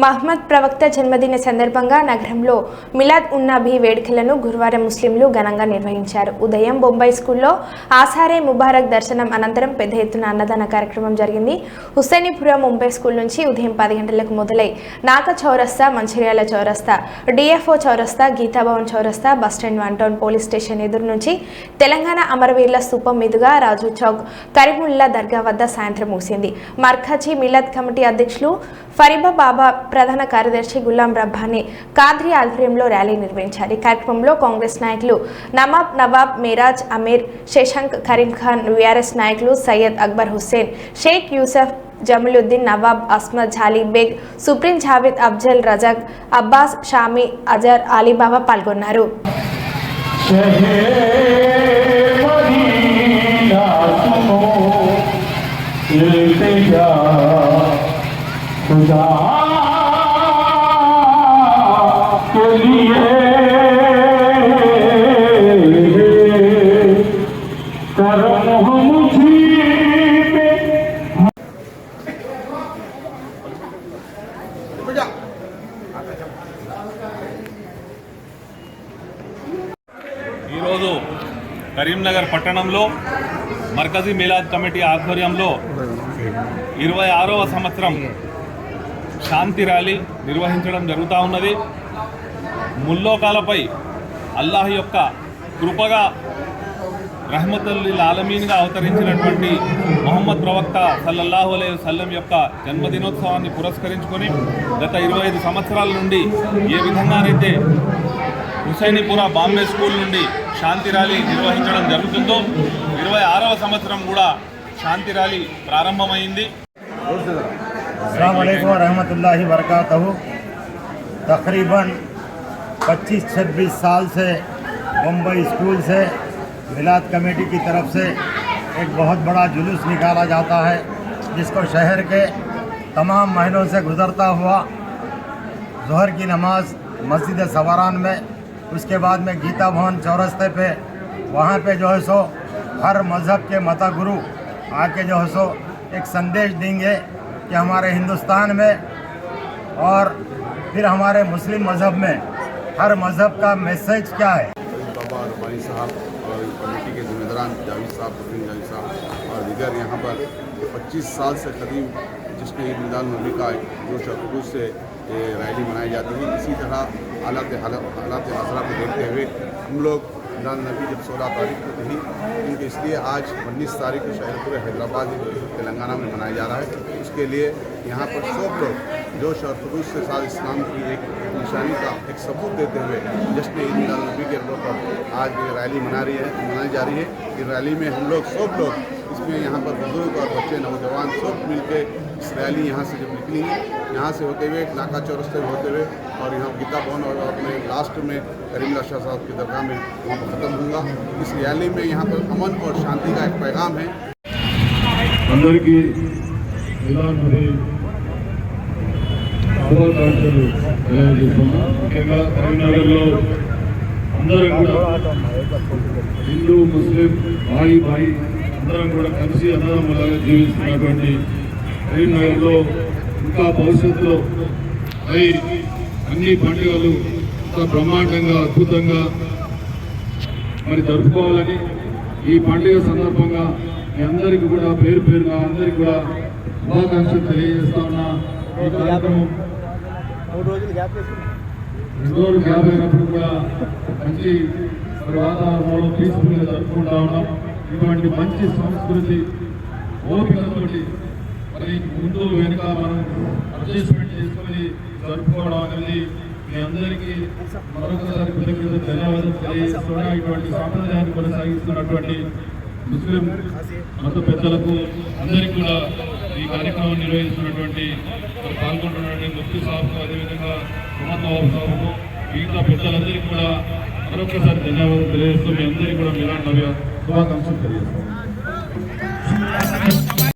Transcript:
మహ్మద్ ప్రవక్త జన్మదిన సందర్భంగా నగరంలో మిలాద్ ఉన్నాభి వేడుకలను గురువారం ముస్లింలు ఘనంగా నిర్వహించారు. ఉదయం బొంబాయి స్కూల్లో ఆసారే ముబారక్ దర్శనం అనంతరం పెద్ద ఎత్తున అన్నదాన కార్యక్రమం జరిగింది. హుస్సేనీపురం ముంబై స్కూల్ నుంచి ఉదయం పది గంటలకు మొదలై నాక చౌరస్తా మంచిర్యాల చౌరస్తా డిఎఫ్ఓ చౌరస్తా గీతాభవన్ చౌరస్తా bus stand one town police station ఎదురు నుంచి తెలంగాణ అమరవీరుల స్థూపం మీదుగా రాజు చౌక్ కరీముల్లా దర్గా వద్ద సాయంత్రం ముగిసింది. మర్ఖాజీ మిలాద్ కమిటీ అధ్యక్షులు ఫరీబా బాబా ప్రధాన కార్యదర్శి గులాం రబ్బానీ కాద్రి ఆధ్వర్యంలో ర్యాలీ నిర్వహించారు. ఈ కార్యక్రమంలో కాంగ్రెస్ నాయకులు నవాబ్ నవాబ్ మేరాజ్ అమీర్ శశాంక్ కరీం ఖాన్ వీఆర్ఎస్ నాయకులు సయ్యద్ అక్బర్ హుస్సేన్ షేక్ యూసఫ్ జమలుద్దీన్ నవాబ్ అస్మద్ జాలీ బేగ్ సుప్రీం జావేద్ అఫ్జల్ రజాక్ అబ్బాస్ షామీ అజర్ అలీబాబా పాల్గొన్నారు. ఈరోజు కరీంనగర్ పట్టణంలో మర్కజీ మిలాద్ కమిటీ ఆధ్వర్యంలో ఇరవై ఆరవ సంవత్సరం శాంతి ర్యాలీ నిర్వహించడం జరుగుతూ ఉన్నది. ముల్లోకాలపై అల్లాహ్ యొక్క కృపగా రహమతుల్లి ఆలమీన్గా అవతరించినటువంటి మొహమ్మద్ ప్రవక్త సల్లల్లాహు అలై సల్లం యొక్క జన్మదినోత్సవాన్ని పురస్కరించుకొని గత ఇరవై ఐదు సంవత్సరాల నుండి ఏ విధంగానైతే హుసైనిపుర బాంబే స్కూల్ నుండి శాంతి ర్యాలీ నిర్వహించడం జరుగుతుందో ఇరవై ఆరవ సంవత్సరం కూడా శాంతి ర్యాలీ ప్రారంభమైంది अल्लाम वरहमतुल्लाहि वरकातहू तकरीबन 25-26 साल से मुंबई स्कूल से मिलाद कमेटी की तरफ से एक बहुत बड़ा जुलूस निकाला जाता है जिसको शहर के तमाम महीनों से गुज़रता हुआ जहर की नमाज मस्जिद सवारान में उसके बाद में गीता भवन चौरस्ते पे, वहाँ पे जो है सो, हर मज़हब के मता गुरु आके जो है सो, एक संदेश देंगे कि हमारे हिंदुस्तान में और फिर हमारे मुस्लिम मज़हब में, हर मज़हब का मैसेज क्या है? बाबा साहब और जावेद साहब जावेद साहब और दीगर यहाँ पर 25 साल से करीब जिसके ईद मिलाद नबी का जोश से ये रैली मनाई जाती है इसी तरह हालात हालात हाजरा को देखते हुए हम लोग मिलाद नबी जब सोलह तारीख को थी क्योंकि इसलिए आज उन्नीस तारीख को शहर पूरे हैदराबाद तेलंगाना में मनाया जा रहा है। उसके लिए यहाँ पर सब लोग जोश और खलूस के साथ इस्लाम की एक निशानी का एक सबूत देते हुए जश्न ईद नबी के अवसर पर आज ये रैली मना रही है, मनाई जा रही है। इस रैली में हम लोग सब लोग, इसमें यहाँ पर बुज़ुर्ग और बच्चे, नौजवान सब मिलके इस रैली यहाँ से जब निकलेंगे यहाँ से होते हुए नाका चौरस्ते में होते हुए और यहाँ गीता भवन और अपने लास्ट में करीमला शाह साहब की दरगाह में वहाँ पर ख़त्म होगा इस रैली में यहाँ पर अमन और शांति का एक पैगाम है అందరికీ ఇలాంటి శుభాకాంక్షలు తెలియజేస్తున్నాం ముఖ్యంగా కరీంనగర్లో అందరూ కూడా హిందూ ముస్లిం భాయి భాయి అందరం కూడా కలిసి అన్నదమ్ములాగా జీవిస్తున్నటువంటి కరీంనగర్లో ఇంకా భవిష్యత్తులో మరి అన్ని పండుగలు ఇంకా బ్రహ్మాండంగా అద్భుతంగా మరి జరుపుకోవాలని ఈ పండుగ సందర్భంగా మీ అందరికీ కూడా పేరు పేరుగా అందరికీ కూడా శుభాకాంక్షలు తెలియజేస్తా ఉన్నా. ఈ కార్యక్రమం రెండు రోజులు గ్యాప్ అయినప్పుడు కూడా మంచి వాతావరణంలో పీస్ఫుల్గా జరుపుకుంటా ఉన్నాం. ఇటువంటి మంచి సంస్కృతి ఓపికతోటి మరి ముందు వెనుక మనం అడ్జస్ట్మెంట్ చేసుకొని జరుపుకోవడం అనేది మీ అందరికీ మరొకసారి కృతజ్ఞత ధన్యవాదాలు తెలియజేస్తున్నా. ఇటువంటి సాంప్రదాయాన్ని కొనసాగిస్తున్నటువంటి ముస్లిం మత పెద్దలకు అందరికీ కూడా ఈ కార్యక్రమం నిర్వహిస్తున్నటువంటి పాల్గొంటున్నటువంటి ముఫ్తీ సాబుకు అదేవిధంగా సుమన్ బాబు సాబుకు మిగతా పెద్దలందరికీ కూడా మరొకసారి ధన్యవాదాలు తెలియజేస్తూ మీ అందరికీ కూడా మీలాంటి శుభాకాంక్షలు తెలియజేస్తాం